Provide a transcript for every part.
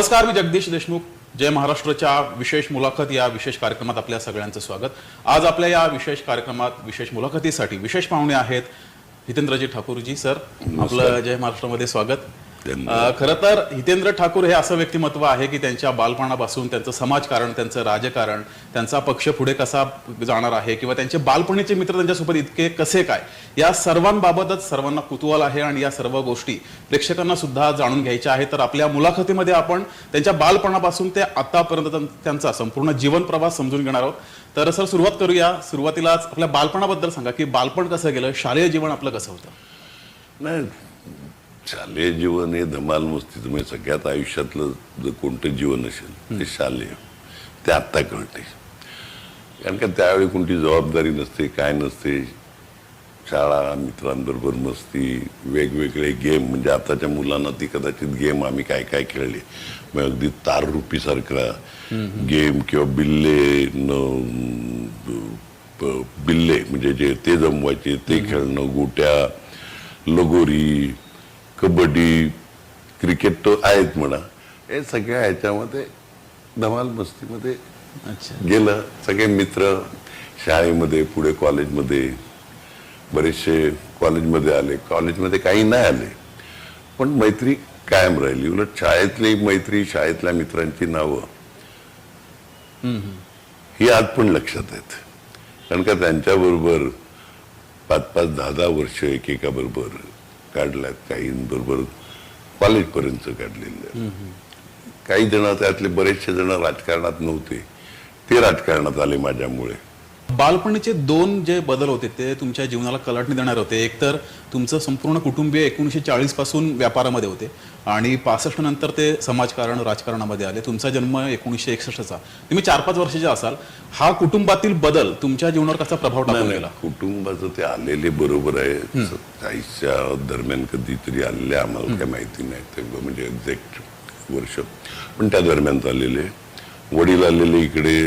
नमस्कार मी जगदीश देशमुख. जय महाराष्ट्राच्या विशेष मुलाखत या विशेष कार्यक्रमात आपल्या सगळ्यांचं स्वागत. आज आपल्या या विशेष कार्यक्रमात विशेष मुलाखतीसाठी विशेष पाहुणे आहेत हितेंद्रजी ठाकूरजी सर. आपलं जय महाराष्ट्रामध्ये स्वागत. खरं तर हितेंद्र ठाकूर हे असं व्यक्तिमत्व आहे की त्यांच्या बालपणापासून त्यांचं समाजकारण त्यांचं राजकारण त्यांचा पक्ष पुढे कसा जाणार आहे किंवा त्यांचे बालपणीचे मित्र त्यांच्यासोबत इतके कसे काय या सर्वांबाबतच सर्वांना कुतूहल आहे आणि या सर्व गोष्टी प्रेक्षकांना सुद्धा जाणून घ्यायच्या आहेत. तर आपल्या मुलाखतीमध्ये आपण त्यांच्या बालपणापासून ते आतापर्यंत त्यांचा संपूर्ण जीवन प्रवास समजून घेणार आहोत. तर सर सुरुवात करूया. सुरुवातीलाच आपल्या बालपणाबद्दल सांगा की बालपण कसं गेलं? शालेय जीवन आपलं कसं होतं? नाही शालेय जीवन हे धमाल मस्ती तुम्ही सगळ्यात आयुष्यातलं जर कोणतं जीवन असेल ते शालेय. ते आत्ता कळते कारण का त्यावेळी कोणती जबाबदारी नसते काय नसते. शाळा मित्रांबरोबर मस्ती वेगवेगळे गेम म्हणजे आताच्या मुलांना ती कदाचित गेम आम्ही काय काय खेळले. मग अगदी ताररूपीसारखा गेम किंवा बिल्ले न बिल्ले म्हणजे जे ते जमवायचे ते खेळणं गोट्या लगोरी कबड्डी क्रिकेट तो आहेत म्हणा. हे सगळ्या ह्याच्यामध्ये धमाल मस्तीमध्ये अच्छा. गेलं. सगळे मित्र शाळेमध्ये पुढे कॉलेजमध्ये बरेचसे कॉलेजमध्ये आले. कॉलेजमध्ये काही नाही आले. पण मैत्री कायम राहिली. उलट शाळेतली मैत्री शाळेतल्या मित्रांची नावं. ही आज पण लक्षात आहेत. कारण का त्यांच्याबरोबर पाच पाच दहा दहा वर्ष एकेकाबरोबर काढल्यात काहींबरोबर कॉलेजपर्यंत काढलेले. काही जण त्यातले बरेचसे जण राजकारणात नव्हते. ते राजकारणात आले माझ्यामुळे. बालपणीचे दोन जे बदल होते ते तुमच्या जीवनाला कलाटणी देणारे होते. एक तर तुमचं संपूर्ण कुटुंबीय एकोणीशे चाळीसपासून व्यापारामध्ये होते आणि पासष्ट नंतर ते समाजकारण राजकारणामध्ये आले. तुमचा जन्म एकोणीसशे एकसष्टचा. तुम्ही चार पाच वर्षाचे असाल. हा कुटुंबातील बदल तुमच्या जीवनावर कसा प्रभाव टाकून गेला? कुटुंबाचं ते आलेले बरोबर आहे. चाळीसच्या दरम्यान कधीतरी आलेले आम्हाला काही माहिती नाही. ते म्हणजे एक्झॅक्ट वर्ष. पण त्या दरम्यान आलेले वडील आलेले इकडे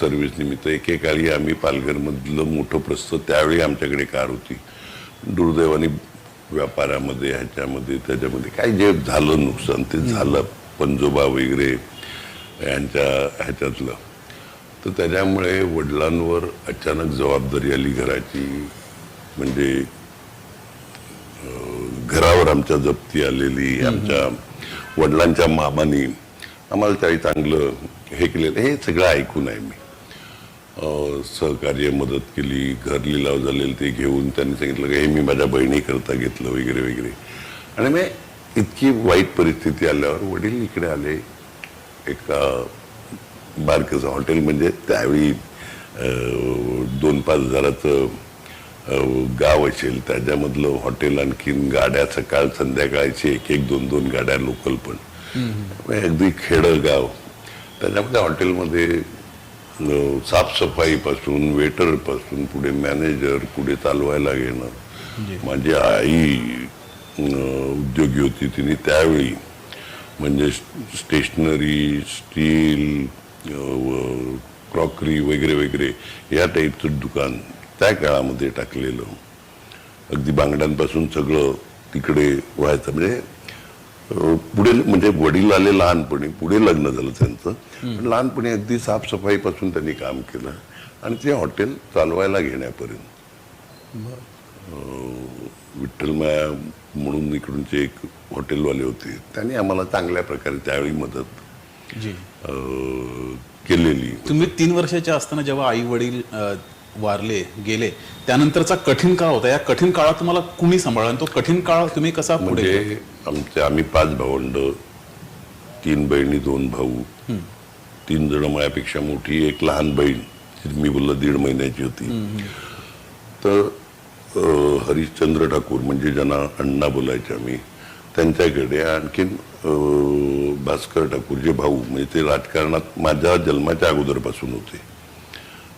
सर्व्हिस निमित्त एकेकाळी आम्ही पालघरमधलं मोठं प्रस्थ त्यावेळी आमच्याकडे कार होती. दुर्दैवाने व्यापारामध्ये ह्याच्यामध्ये त्याच्यामध्ये काय जे झालं नुकसान ते झालं. पंजोबा वगैरे यांच्या ह्याच्यातलं. तर त्याच्यामुळे वडिलांवर अचानक जबाबदारी आली घराची. म्हणजे घरावर आमच्या जप्ती आलेली आमच्या वडिलांच्या मामानी आम्हाला त्यावेळी चांगलं हे केलेलं. हे सगळं ऐकून आहे मी. सहकार्य मदत केली घर लिलाव झालेले ते घेऊन त्यांनी सांगितलं की हे मी माझ्या बहिणीकरता घेतलं वगैरे वगैरे. आणि मग इतकी वाईट परिस्थिती आल्यावर वडील इकडे आले. एका बारकंसं हॉटेल म्हणजे त्यावेळी दोन पाच हजाराचं गाव असेल. त्याच्यामधलं हॉटेल आणखीन गाड्या सकाळ संध्याकाळची एक एक दोन दोन गाड्या लोकल पण. अगदी खेडं गाव त्याच्यामध्ये हॉटेलमध्ये साफसफाईपासून वेटरपासून पुढे मॅनेजर पुढे चालवायला घेणं. माझी आई उद्योगी होती तिने त्यावेळी. म्हणजे स्टेशनरी स्टील क्रॉकरी वगैरे वगैरे या टाईपचं दुकान त्या काळामध्ये टाकलेलं. अगदी बांगड्यांपासून सगळं तिकडे व्हायचं. म्हणजे पुढे म्हणजे वडील आले लहानपणी पुढे लग्न झालं त्यांचं. पण लहानपणी अगदी साफसफाईपासून त्यांनी काम केलं. आणि ते हॉटेल चालवायला घेण्यापर्यंत. विठ्ठलमाया म्हणून इकडूनचे एक हॉटेलवाले होते. त्यांनी आम्हाला चांगल्या प्रकारे त्यावेळी मदत केलेली. तुम्ही तीन वर्षाचे असताना जेव्हा आई वडील वारले गेले. त्यानंतरचा कठीण काळ होता. या कठीण काळात तुम्हाला कुणी सांभाळला आणि तो कठीण काळ तुम्ही कसा पुढे? म्हणजे आमचे आम्ही पाच भावंड तीन बहिणी दोन भाऊ. तीन जण माझ्यापेक्षा मोठी एक लहान बहीण. जी मी बोललो दीड महिन्याची होती. तर अं, हरिश्चंद्र ठाकूर म्हणजे ज्यांना अण्णा बोलायचे आम्ही त्यांच्याकडे आणखीन अं, भास्कर ठाकूर जे भाऊ म्हणजे ते राजकारणात माझ्या जन्माच्या अगोदरपासून होते.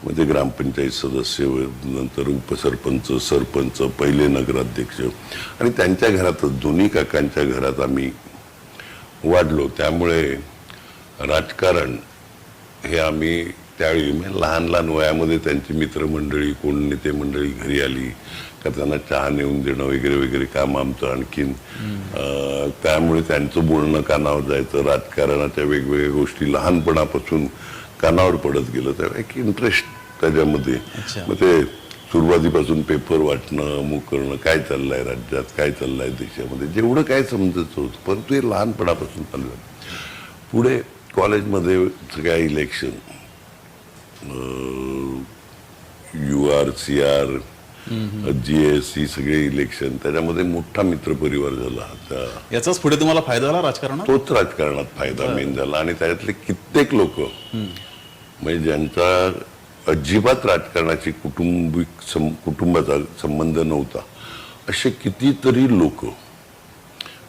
म्हणजे ग्रामपंचायत सदस्य नंतर उपसरपंच सरपंच पहिले नगराध्यक्ष आणि त्यांच्या घरातच दोन्ही काकांच्या घरात आम्ही वाढलो. त्यामुळे राजकारण हे आम्ही त्यावेळी मी लहान लहान वयामध्ये त्यांची मित्रमंडळी कोण नेते मंडळी घरी आली का त्यांना चहा नेऊन देणं वगैरे वगैरे काम आमचं आणखीन. त्यामुळे त्यांचं बोलणं कानावर जायचं राजकारणाच्या वेगवेगळ्या गोष्टी लहानपणापासून कानावर पडत गेलं त्यावेळी एक इंटरेस्ट त्याच्यामध्ये. मग ते सुरुवातीपासून पेपर वाटणं अमुक करणं काय चाललंय राज्यात काय चाललंय देशामध्ये जेवढं काय समजायचं होतं परंतु हे लहानपणापासून चालू झालं. पुढे कॉलेजमध्ये सगळ्या election U R C R G S ही सगळे इलेक्शन त्याच्यामध्ये मोठा मित्रपरिवार झाला. याचाच पुढे तुम्हाला फायदा झाला राजकारणात? तोच राजकारणात फायदा मेन झाला. आणि त्याच्यातले कित्येक लोक म्हणजे ज्यांचा अजिबात राजकारणाशी कुटुंबिक सं- कुटुंबाचा संबंध नव्हता असे कितीतरी लोक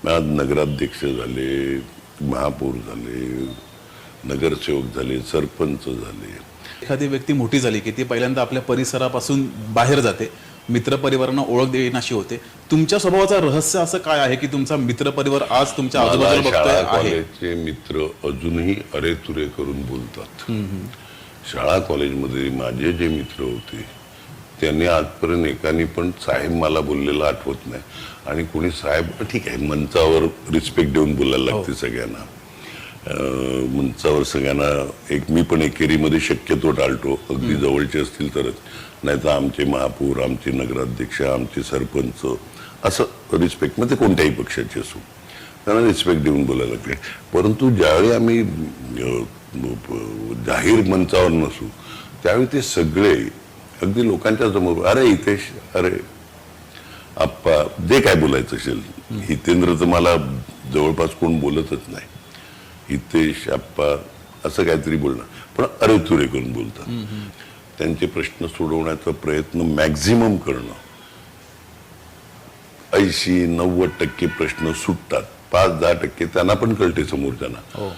आज नगराध्यक्ष झाले महापौर झाले नगरसेवक झाले सरपंच झाले एखादी व्यक्ती मोठी झाली की ती पहिल्यांदा आपल्या परिसरापासून बाहेर जाते मित्रपरिवारांना ओळख देण्याशी होते. तुमच्या स्वभावाचं रहस्य असं काय आहे की तुमचा मित्रपरिवार आज तुमच्या आजूबाजूला बघतोय कॉलेजचे मित्र अजूनही अरे तुरे करून बोलतात. शाळा कॉलेजमध्ये माझे जे मित्र होते त्यांनी आजपर्यंत एकाने पण साहेब मला बोललेलं आठवत नाही. आणि कोणी साहेब ठीक आहे मंचावर रिस्पेक्ट देऊन बोलायला लागते सगळ्यांना. अं, मंचावर सगळ्यांना एक मी पण एकेरीमध्ये शक्यतो टाळतो. अगदी जवळचे असतील तरच. नाही तर आमचे महापौर आमचे नगराध्यक्ष आमचे सरपंच असं रिस्पेक्ट म्हणजे कोणत्याही पक्षाचे असो. त्यांना रिस्पेक्ट देऊन बोलायला लागले. परंतु ज्यावेळी आम्ही जाहीर मंचावर नसू त्यावेळी ते सगळे अगदी लोकांच्या समोर अरे हितेश अरे आप्पा जे काय बोलायचं असेल हितेंद्र तर मला जवळपास कोण बोलतच नाही. हितेश आप्पा असं काहीतरी बोलणं. पण अरे तुरे करून बोलतात त्यांचे प्रश्न सोडवण्याचा प्रयत्न मॅक्झिमम करणं. ऐंशी नव्वद टक्के प्रश्न सुटतात. पाच दहा टक्के त्यांना पण कळते समोरच्यांना. हो.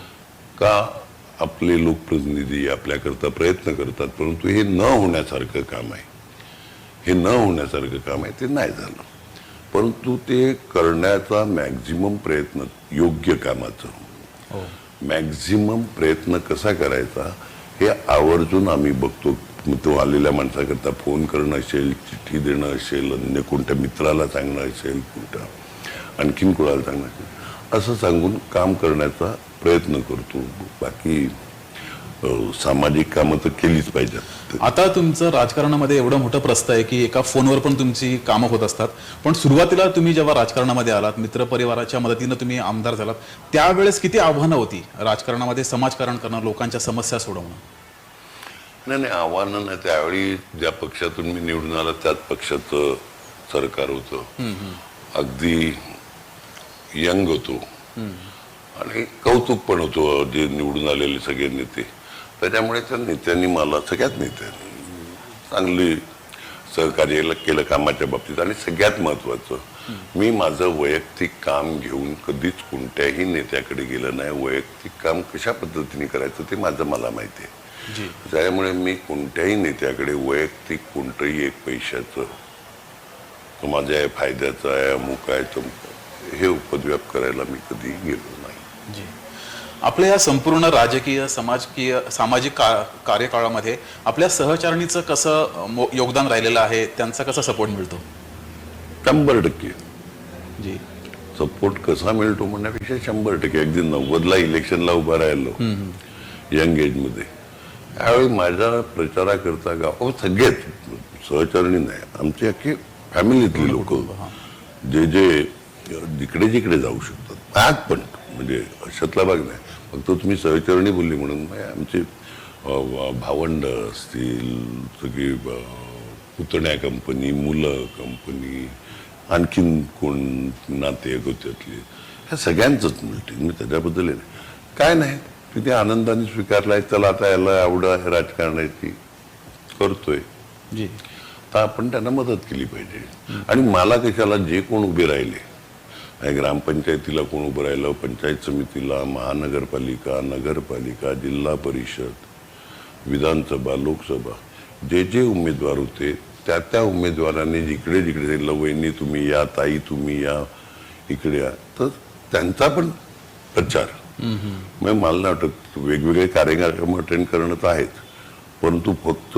का आपले लोकप्रतिनिधी आपल्याकरता प्रयत्न करतात परंतु हे न होण्यासारखं काम आहे. हे न होण्यासारखं काम आहे ते नाही झालं. परंतु ते करण्याचा मॅक्झिमम प्रयत्न योग्य कामाचं. हो. मॅक्झिमम प्रयत्न कसा करायचा हे आवर्जून आम्ही बघतो. तो आलेल्या माणसाकरता फोन करणं असेल चिठ्ठी देणं असेल अन्य कोणत्या मित्राला सांगणं असेल कोणत्या आणखीन कोणाला सांगणं असेल असं सांगून काम करण्याचा प्रयत्न करतो. बाकी अं, सामाजिक कामं तर केलीच पाहिजेत. आता तुमचं राजकारणामध्ये एवढं मोठं प्रस्त आहे की एका फोनवर पण तुमची कामं होत असतात. पण सुरुवातीला तुम्ही जेव्हा राजकारणामध्ये आलात मित्रपरिवाराच्या मदतीनं तुम्ही आमदार झालात त्यावेळेस किती आव्हानं होती राजकारणामध्ये समाजकारण करणं लोकांच्या समस्या सोडवणं? नाही नाही आव्हानं नाही. त्यावेळी ज्या पक्षातून मी निवडून आला त्याच पक्षाचं सरकार होतं. अगदी यंग होतो. आणि कौतुक पण होतो जे निवडून आलेले सगळे नेते. त्याच्यामुळे त्या नेत्यांनी मला सगळ्यात नेत्यांनी चांगली सहकार्य केलं कामाच्या बाबतीत. आणि सगळ्यात महत्वाचं मी माझं वैयक्तिक काम घेऊन कधीच कोणत्याही नेत्याकडे गेलं नाही. वैयक्तिक काम कशा पद्धतीने करायचं ते माझं मला माहिती आहे. त्यामुळे मी कोणत्याही नेत्याकडे वैयक्तिक कोणतंही एक पैशाचं तो माझ्या फायद्याचा आहे अमुक आहे आहे, हे उपद्व्याप करायला मी कधी गेलो नाही. जी. आपल्या या संपूर्ण राजकीय समाजकीय सामाजिक का कार्यकाळामध्ये आपल्या सहचारणीचं कसं योगदान राहिलेलं आहे त्यांचा कसा सपोर्ट मिळतो? शंभर टक्के. जी. सपोर्ट कसा मिळतो म्हणण्यापेक्षा शंभर टक्के. अगदी नव्वदला इलेक्शनला उभा राहिलो. यंग एजमध्ये. त्यावेळी माझ्या प्रचाराकरता गाव सगळेच सहचरणी नाही. आमची अख्खी फॅमिलीतली लोक. जे जे जिकडे जिकडे जाऊ शकतात. आज पण म्हणजे अशातला भाग नाही. फक्त तुम्ही सहचरणी बोलली म्हणून. नाही, आमचे भावंड असतील सगळी पुतण्या कंपनी मुलं कंपनी आणखीन कोण नाते त्यातले ह्या सगळ्यांचंच मिळते मी त्याच्याबद्दल नाही काय नाही तिथे आनंदाने स्वीकारलाय चला आता याला आवड आहे राजकारणाची करतोय. जी. तर आपण त्यांना मदत केली पाहिजे. आणि मला कशाला जे कोण उभे राहिले ग्रामपंचायतीला कोण उभं राहिलं? पंचायत समितीला महानगरपालिका नगरपालिका जिल्हा परिषद विधानसभा लोकसभा. जे जे उमेदवार होते त्या त्या उमेदवारांनी जिकडे जिकडे लवयनी तुम्ही या ताई तुम्ही या इकडे या. तर त्यांचा पण प्रचार. मग मला नाही वाटत वेगवेगळे कार्यक्रम अटेंड करणं तर आहेत. परंतु फक्त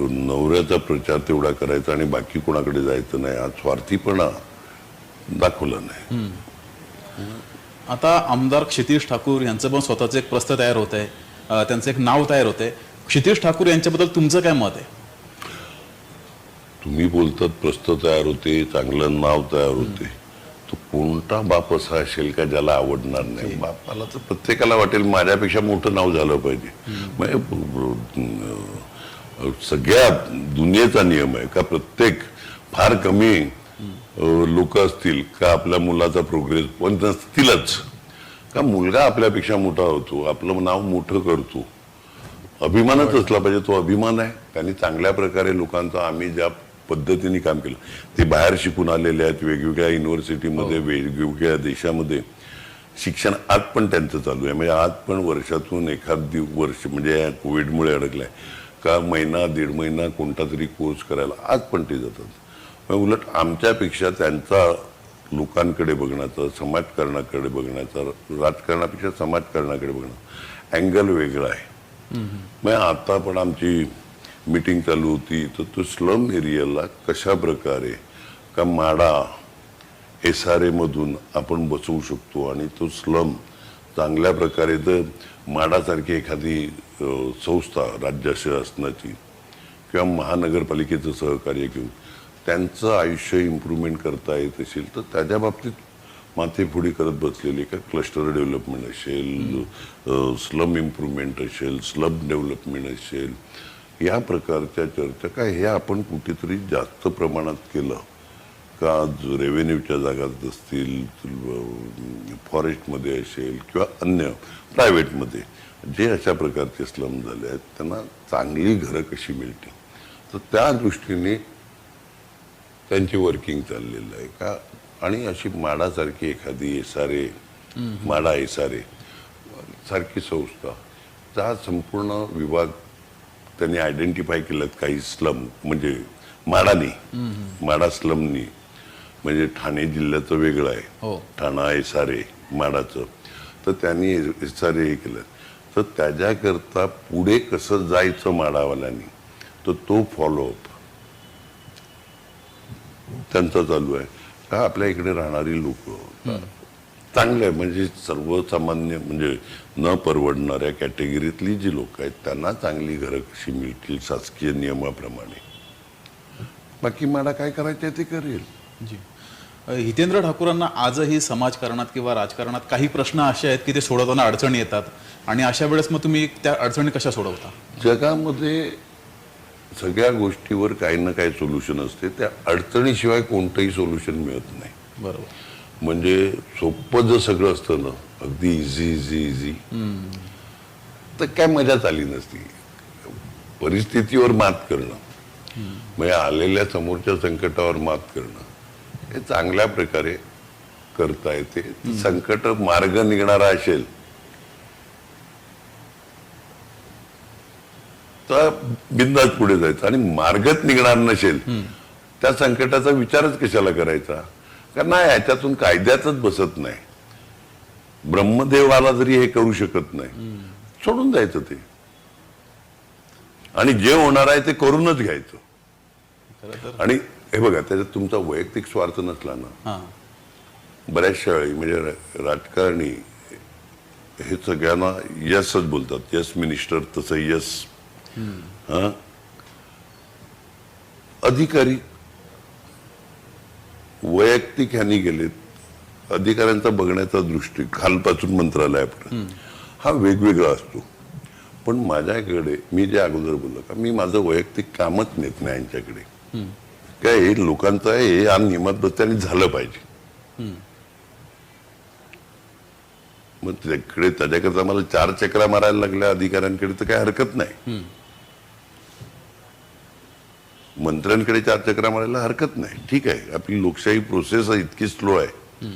नवऱ्याचा प्रचार तेवढा करायचा आणि बाकी कोणाकडे जायचं नाही. हा स्वार्थीपणा दाखवला नाही. आता आमदार क्षितिश ठाकूर यांचं पण स्वतःचं एक प्रस्थ तयार होत आहे त्यांचं एक नाव तयार होत आहे क्षितिश ठाकूर यांच्याबद्दल तुमचं काय मत आहे? तुम्ही बोलतात प्रस्त तयार होते चांगलं नाव तयार होते. तो कोणता बाप असा असेल का ज्याला आवडणार नाही? बापाला तर प्रत्येकाला वाटेल माझ्यापेक्षा मोठं नाव झालं पाहिजे. म्हणजे सगळ्या दुनियेचा नियम आहे का प्रत्येक फार कमी लोक असतील का आपल्या मुलाचा प्रोग्रेस पण नसतीलच का मुलगा आपल्यापेक्षा मोठा होतो आपलं नाव मोठं करतो. अभिमानच असला पाहिजे तो अभिमान आहे. त्यांनी चांगल्या प्रकारे लोकांचं आम्ही ज्या पद्धतीने काम केलं ते बाहेर शिकून आलेले आहेत वेगवेगळ्या युनिव्हर्सिटीमध्ये वेगवेगळ्या देशामध्ये. शिक्षण आज पण त्यांचं चालू आहे. म्हणजे आज पण वर्षातून एखाद दिव वर्ष म्हणजे कोविडमुळे अडकलाय. का महिना दीड महिना कोणता तरी कोर्स करायला आज पण ते जातात. उलट आमच्यापेक्षा त्यांचा लोकांकडे बघण्याचा समाजकारणाकडे बघण्याचा राजकारणापेक्षा समाजकारणाकडे बघणं अँगल वेगळा आहे. मग आता पण आमची मीटिंग चालू होती तर तो स्लम एरियाला कशा प्रकारे का माडा एस आर मधून आपण बसवू शकतो आणि तो स्लम चांगल्या प्रकारे जर माडासारखी एखादी संस्था राज्याशी असण्याची किंवा महानगरपालिकेचं सहकार्य घेऊन त्यांचं आयुष्य इम्प्रूव्हमेंट करता येत असेल तर त्याच्या बाबतीत माथेपुढे करत बसलेले का क्लस्टर डेव्हलपमेंट असेल स्लम इम्प्रूव्हमेंट असेल स्लम डेव्हलपमेंट असेल या प्रकारच्या चर्चा काय? हे आपण कुठेतरी जास्त प्रमाणात केलं. का रेव्हेन्यूच्या जागात असतील फॉरेस्टमध्ये असेल किंवा अन्य प्रायव्हेटमध्ये जे अशा प्रकारचे स्लम झाले आहेत त्यांना चांगली घरं कशी मिळतील? तर त्या दृष्टीने त्यांची वर्किंग चाललेलं आहे. का? आणि अशी माडासारखी एखादी एसारे माडा एसारे सारखी संस्था. त्या संपूर्ण विभाग त्यांनी आयडेंटिफाय केल्यात काही स्लम म्हणजे माडानी. माडा स्लमनी म्हणजे ठाणे जिल्ह्याचं वेगळं आहे. हो. ठाणा एसारे माडाचं. तर त्यांनी एसारे हे केलं. तर त्याच्याकरता पुढे कसं जायचं माडावाल्यांनी? तर तो फॉलोअप त्यांचा चालू आहे. का आपल्या इकडे राहणारी लोक. चांगले म्हणजे सर्वसामान्य म्हणजे न परवडणाऱ्या कॅटेगरीतली जी लोक आहेत त्यांना चांगली घरं कशी मिळतील शासकीय नियमाप्रमाणे? बाकी मला काय करायचं ते करेल. जी. हितेंद्र ठाकूरांना आजही समाजकारणात किंवा राजकारणात काही प्रश्न असे आहेत की ते सोडवताना अडचणी येतात आणि अशा वेळेस मग तुम्ही त्या अडचणी कशा सोडवता? जगामध्ये सगळ्या गोष्टीवर काही ना काही सोल्युशन असते. त्या अडचणीशिवाय कोणतंही सोल्युशन मिळत नाही. बरोबर. म्हणजे सोपं जर सगळं असतं ना अगदी इझी इझी इझी तर काय मजाच आली नसती. परिस्थितीवर मात करणं. म्हणजे आलेल्या समोरच्या संकटावर मात करणं. हे चांगल्या प्रकारे करता येते. संकट मार्ग निघणारा असेल तर बिंदास पुढे जायचं आणि मार्गच निघणार नसेल त्या संकटाचा विचारच कशाला करायचा? कारण नाही याच्यातून कायद्यातच बसत नाही. ब्रह्मदेवाला जरी हे करू शकत नाही सोडून द्यायचं ते. आणि जे होणार आहे ते करूनच घ्यायचं. आणि हे बघा त्याच्यात तुमचा वैयक्तिक स्वार्थ नसला ना बऱ्याचशा वेळी म्हणजे राजकारणी हे सगळ्यांना यसच बोलतात. यस मिनिस्टर तसं यस अधिकारी वैयक्तिक ह्यांनी गेलेत. अधिकाऱ्यांचा बघण्याचा दृष्टी खालपासून मंत्रालयापर्यंत. हा वेगवेगळा असतो. पण माझ्याकडे मी जे अगोदर बोललो का मी माझं वैयक्तिक कामच नेत नाही यांच्याकडे. काय हे लोकांचं आहे हे या नियमात बसते आणि झालं पाहिजे. मग त्याकडे त्याच्याकरता मला चार चक्रा मारायला लागल्या अधिकाऱ्यांकडे तर काही हरकत नाही. मंत्र्यांकडे चार चक्रा मारायला हरकत नाही. ठीक आहे. आपली लोकशाही प्रोसेस इतकी स्लो आहे.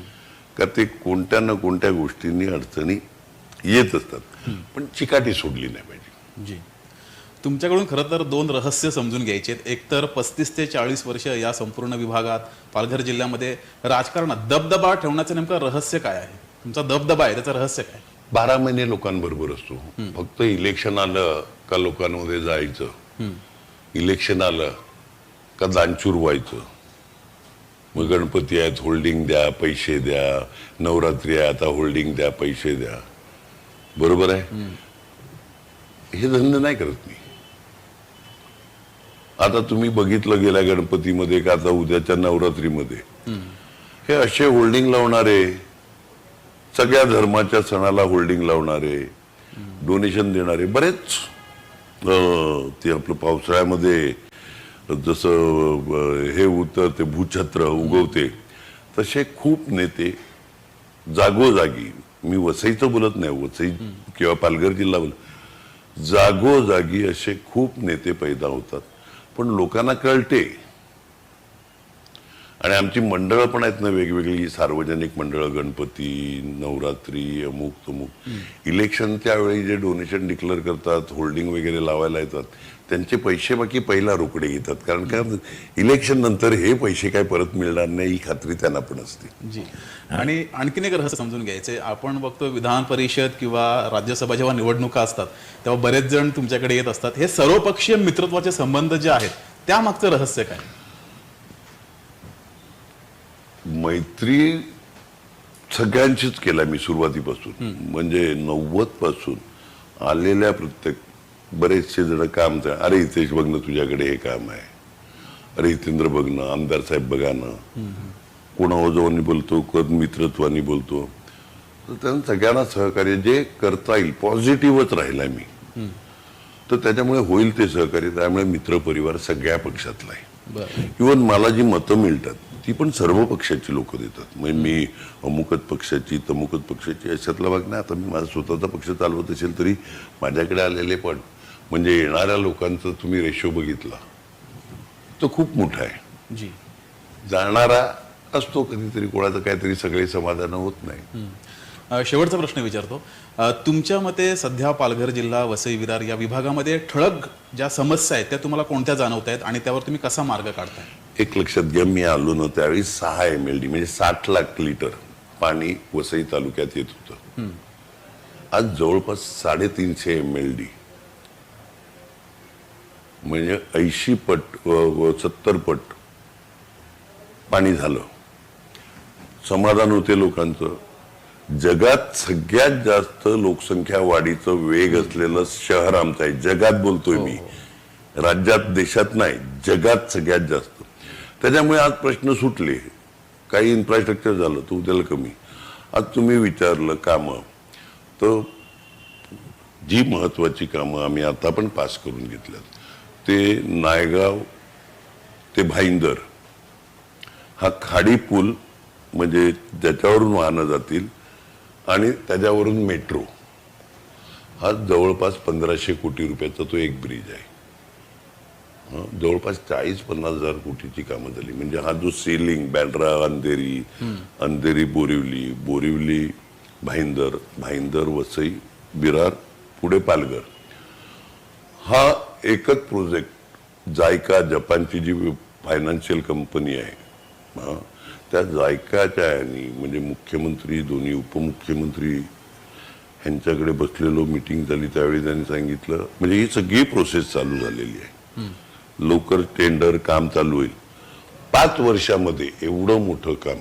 का ते कोणत्या ना कोणत्या गोष्टींनी अडचणी येत असतात. पण चिकाटी सोडली नाही पाहिजे. जी. तुमच्याकडून खरं तर दोन रहस्य समजून घ्यायचे आहेत. एक तर पस्तीस ते चाळीस वर्ष या संपूर्ण विभागात पालघर जिल्ह्यामध्ये राजकारणात दबदबा ठेवण्याचं नेमकं रहस्य काय आहे? तुमचा दबदबा आहे त्याचं रहस्य काय? बारा महिने लोकांबरोबर असतो. फक्त इलेक्शन आलं का लोकांमध्ये जायचं? इलेक्शन आलं का दानचूर व्हायचं? मग गणपती आहेत होल्डिंग द्या पैसे द्या. नवरात्री आहे आता होल्डिंग द्या पैसे द्या. बरोबर आहे? हे धंदे नाही करत मी. आता तुम्ही बघितलं गेल्या गणपतीमध्ये का आता उद्याच्या नवरात्रीमध्ये. हे असे होल्डिंग लावणारे सगळ्या धर्माच्या सणाला होल्डिंग लावणारे डोनेशन देणारे बरेच ते आपलं पावसाळ्यामध्ये जसं हे उतर ते भूछत्र उगवते तसे खूप नेते जागोजागी मी वसईचं बोलत नाही वसई किंवा पालघर जिल्हा बोल जागोजागी असे खूप नेते पैदा होतात. पण लोकांना कळते. आणि आमची मंडळं पण आहेत ना वेगवेगळी सार्वजनिक मंडळं गणपती नवरात्री अमुक तमुक इलेक्शनच्या वेळी जे डोनेशन डिक्लेअर करतात होल्डिंग वगैरे लावायला येतात त्यांचे पैसे बाकी पहिला रोकडे घेतात. कारण का इलेक्शन नंतर हे पैसे काय परत मिळणार नाही ही खात्री त्यांना पण असते. जी. आणि आणखीन एक रहस्य समजून घ्यायचे. आपण बघतो विधान परिषद किंवा राज्यसभा जेव्हा निवडणुका असतात तेव्हा बरेच जण तुमच्याकडे येत असतात. हे सर्वपक्षीय मित्रत्वाचे संबंध जे आहेत त्यामागचं रहस्य काय? मैत्री सगळ्यांशीच केला मी सुरुवातीपासून. म्हणजे नव्वदपासून आलेल्या प्रत्येक बरेचसे जण काम अरे हितेश बघ ना तुझ्याकडे हे काम आहे. अरे हितेंद्र बघ ना आमदार साहेब बघा ना. कोणाजवळनी बोलतो कोण मित्रत्वानी बोलतो. तर त्यांना सगळ्यांना सहकार्य जे करता येईल पॉझिटिव्हच राहिला मी. तर त्याच्यामुळे होईल ते सहकार्य त्यामुळे मित्रपरिवार सगळ्या पक्षातला आहे. इवन मला जी मतं मिळतात ती पण सर्व पक्षाची लोक देतात. म्हणजे मी अमुकच पक्षाची तमुकच पक्षाची अशातला भाग नाही. आता मी माझा स्वतःचा पक्ष चालवत असेल तरी माझ्याकडे आलेले पण म्हणजे येणाऱ्या लोकांचा तुम्ही रेशो बघितला. तो खूप मोठा आहे. जी. जाणारा असतो कधीतरी कोणाचं काहीतरी सगळे समाधान होत नाही. शेवटचा प्रश्न विचारतो. तुमच्या मते सध्या पालघर जिल्हा वसई विरार या विभागामध्ये ठळक ज्या समस्या आहेत त्या तुम्हाला कोणत्या जाणवत आहेत आणि त्यावर तुम्ही कसा मार्ग काढताय? एक लक्षात घ्या मी आलो ना त्यावेळी सहा एम एल डी म्हणजे साठ लाख लिटर पाणी वसई तालुक्यात येत होतं. आज जवळपास साडेतीनशे एम एल डी म्हणजे ऐंशी पट सत्तर पट पाणी झालं. समाधान होते लोकांचं. जगात सगळ्यात जास्त लोकसंख्या वाढीचं वेग असलेलं शहर आमचं आहे. जगात बोलतोय मी. राज्यात देशात नाही. जगात सगळ्यात जास्त. त्याच्यामुळे आज प्रश्न सुटले. काही इन्फ्रास्ट्रक्चर झालं तर उद्याला कमी. आज तुम्ही विचारलं कामं तर जी महत्वाची कामं आम्ही आता पण पास करून घेतल्यात. ते नायगाव ते भाईंदर. हा खाडी पूल म्हणजे ज्याच्यावरून वाहनं जातील आणि त्याच्यावरून मेट्रो. हा जवळपास पंधराशे कोटी रुपयाचा तो एक ब्रिज आहे. हं, जवळपास चाळीस पन्नास हजार कोटीची कामं झाली. म्हणजे हा जो सेलिंग बँड्रा अंधेरी अंधेरी बोरिवली बोरिवली भाईंदर भाईंदर वसई विरार पुढे पालघर. हा एकच प्रोजेक्ट जायका जपानची जी फायनान्शियल कंपनी आहे हा, त्या जायकाच्या यानी म्हणजे मुख्यमंत्री दोन्ही उपमुख्यमंत्री ह्यांच्याकडे बसलेलो मिटिंग झाली त्यावेळी त्यांनी सांगितलं. म्हणजे ही सगळी प्रोसेस चालू झालेली आहे. लवकर टेंडर काम चालू होईल. पाच वर्षामध्ये एवढं मोठं काम.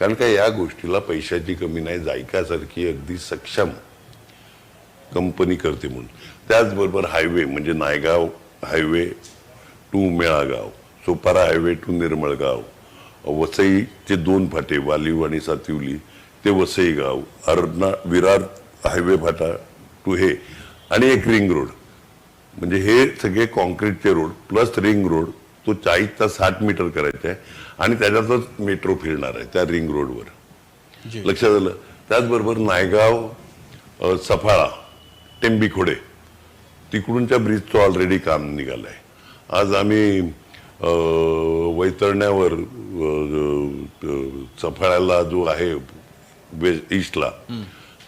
कारण का या गोष्टीला पैशाची कमी नाही जायकासारखी अगदी सक्षम कंपनी करते म्हणून. त्याचबरोबर हायवे म्हणजे Naigaon highway to मेळागाव Sopara highway to Nirmalgaon वसईचे दोन फाटे वालीव आणि सातिवली ते वसई गाव अर्ना विरार हायवे फाटा टू हे आणि एक रिंग रोड. म्हणजे हे सगळे कॉन्क्रीटचे रोड प्लस रिंग रोड तो चाळीसचा साठ मीटर करायचा आहे आणि त्याच्यातच मेट्रो फिरणार आहे त्या रिंग रोडवर. लक्षात आलं? त्याचबरोबर नायगाव सफाळा टेंबिखोडे तिकडूनच्या ब्रिजचं ऑलरेडी काम निघालंय. आज आम्ही वैतरण्यावर सफाळ्याला जो आहे वेस्ट ईस्टला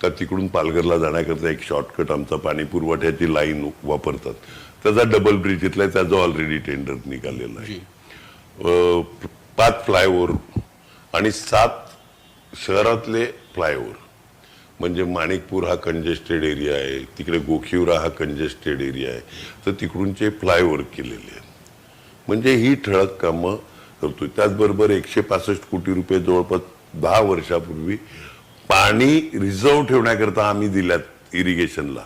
का तिकडून पालघरला जाण्याकरता एक शॉर्टकट आमचा पाणी पुरवठ्याची लाईन वापरतात. त्याचा डबल ब्रिज इथला त्याचं ऑलरेडी टेंडर निघालेलं आहे. पाच फ्लायओव्हर आणि सात शहरातले फ्लायओव्हर म्हणजे माणिकपूर हा कंजेस्टेड एरिया आहे तिकडे गोखिवरा हा कंजेस्टेड एरिया आहे. तर तिकडूनचे फ्लायओव्हर केलेले आहेत. म्हणजे ही ठळक कामं करतोय. त्याचबरोबर एकशे पासष्ट कोटी रुपये जवळपास दहा वर्षापूर्वी पाणी रिझर्व ठेवण्याकरता आम्ही दिल्यात इरिगेशनला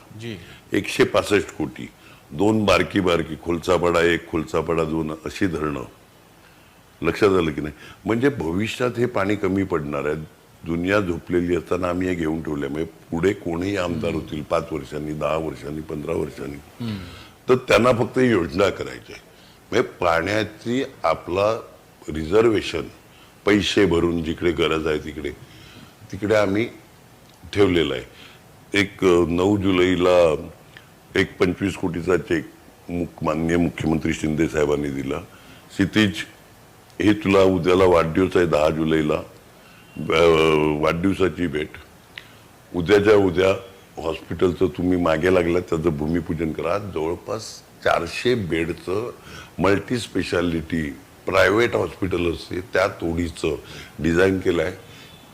एकशे पासष्ट कोटी. दोन बारकी बारकी खोलचापाडा एक खोलचापाडा दोन अशी धरणं. लक्षात आलं की नाही? म्हणजे भविष्यात हे पाणी कमी पडणार आहे. दुनिया झोपलेली असताना आम्ही हे घेऊन ठेवल्यामुळे पुढे कोणीही आमदार होतील पाच वर्षांनी दहा वर्षांनी पंधरा वर्षांनी. तर त्यांना फक्त योजना करायची आहे. म्हणजे पाण्याची आपला रिझर्वेशन पैसे भरून जिकडे गरज आहे तिकडे तिकडे आम्ही ठेवलेलं आहे. एक नऊ जुलैला एक पंचवीस कोटीचा चेक मुख माननीय मुख्यमंत्री शिंदे साहेबांनी दिला. क्षितिज हे तुला उद्याला वाढदिवस आहे दहा जुलैला. वाढदिवसाची भेट. उद्याच्या उद्या हॉस्पिटलचं तुम्ही मागे लागलात त्याचं भूमिपूजन करा. जवळपास चारशे बेडचं मल्टी स्पेशालिटी प्रायव्हेट हॉस्पिटल असते त्या तोडीचं डिझाईन केलं आहे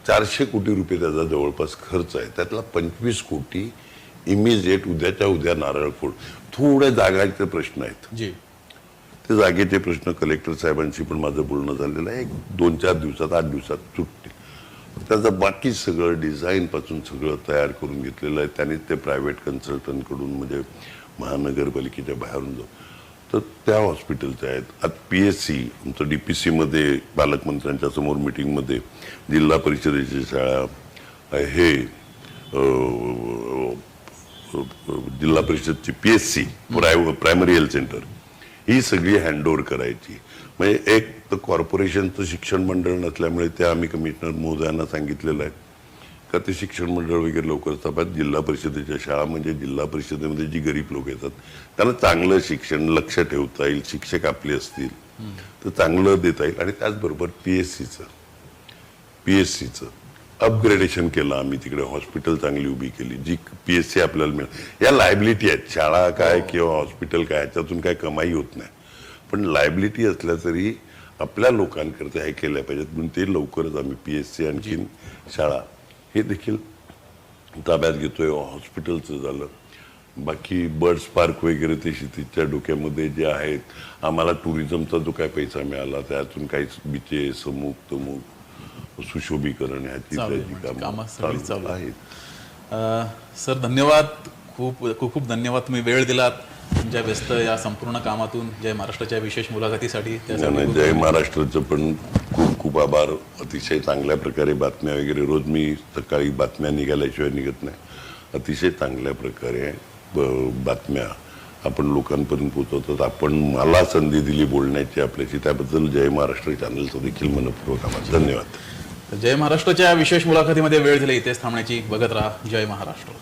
चारशे कोटी रुपये त्याचा जवळपास खर्च आहे. त्यातला पंचवीस कोटी इमिजिएट उद्याच्या उद्या नारळ फोड. थोड्या जागाचे प्रश्न आहेत. जी. ते जागेचे प्रश्न कलेक्टर साहेबांशी पण माझं बोलणं झालेलं आहे. एक दोन चार दिवसात आठ दिवसात सुटते त्याचं बाकी सगळं डिझाईनपासून सगळं तयार करून घेतलेलं आहे. त्यांनी ते प्रायव्हेट कन्सल्टंटकडून म्हणजे महानगरपालिकेच्या बाहेरून जाऊ तर त्या हॉस्पिटलच्या आहेत. आता पी एस सी आमचं डी पी सीमध्ये पालकमंत्र्यांच्या समोर मिटिंगमध्ये जिल्हा परिषदेची शाळा हे जिल्हा परिषदची P S C primary health centre ही सगळी हँडओव्हर करायची. म्हणजे एक तर कॉर्पोरेशनचं शिक्षण मंडळ नसल्यामुळे ते आम्ही कमिशनर महोदयांना सांगितलेलं आहे. का ते शिक्षण मंडळ वगैरे लवकर स्थापत जिल्हा परिषदेच्या शाळा म्हणजे जिल्हा परिषदेमध्ये जी गरीब लोक येतात त्यांना चांगलं शिक्षण लक्ष ठेवता येईल शिक्षक आपले असतील तर चांगलं देता येईल. आणि त्याचबरोबर पी एस सीचं पी एस सीचं अपग्रेडेशन केलं आम्ही तिकडे. हॉस्पिटल चांगली उभी केली जी पी एस सी आपल्याला मिळेल. या लायबिलिटी आहेत. शाळा काय किंवा हॉस्पिटल काय याच्यातून काय कमाई होत नाही. पण लायबिलिटी असल्या तरी आपल्या लोकांकरता हे केल्या पाहिजेत. म्हणून ते लवकरच आम्ही पी एस सी आणखीन शाळा हे देखील ताब्यात घेतोय. हॉस्पिटलचं झालं. बाकी बर्ड्स पार्क वगैरे ते शेतीच्या डोक्यामध्ये जे आहेत आम्हाला टुरिझमचा जो काय पैसा मिळाला त्यातून काही बिचे समुक तमुक सुशोभीकरण ह्याची म्हणजे आहेत. सर धन्यवाद. खूप खूप खूप धन्यवाद. तुम्ही वेळ दिलात. तुमच्या व्यस्त या संपूर्ण कामातून जय महाराष्ट्राच्या विशेष मुलाखतीसाठी त्यासाठी जय महाराष्ट्राचं पण खूप खूप आभार. अतिशय चांगल्या प्रकारे बातम्या वगैरे. रोज मी सकाळी बातम्या निघाल्याशिवाय निघत नाही. अतिशय चांगल्या प्रकारे बातम्या आपण लोकांपर्यंत पोहोचवतात आपण मला संधी दिली बोलण्याची आपल्याशी. त्याबद्दल जय महाराष्ट्र चॅनलचं देखील मनपूर्वक आभार. धन्यवाद. जय महाराष्ट्राच्या विशेष मुलाखतीमध्ये वेळ दिली. इथेच थांबण्याची. बघत राहा. जय महाराष्ट्र.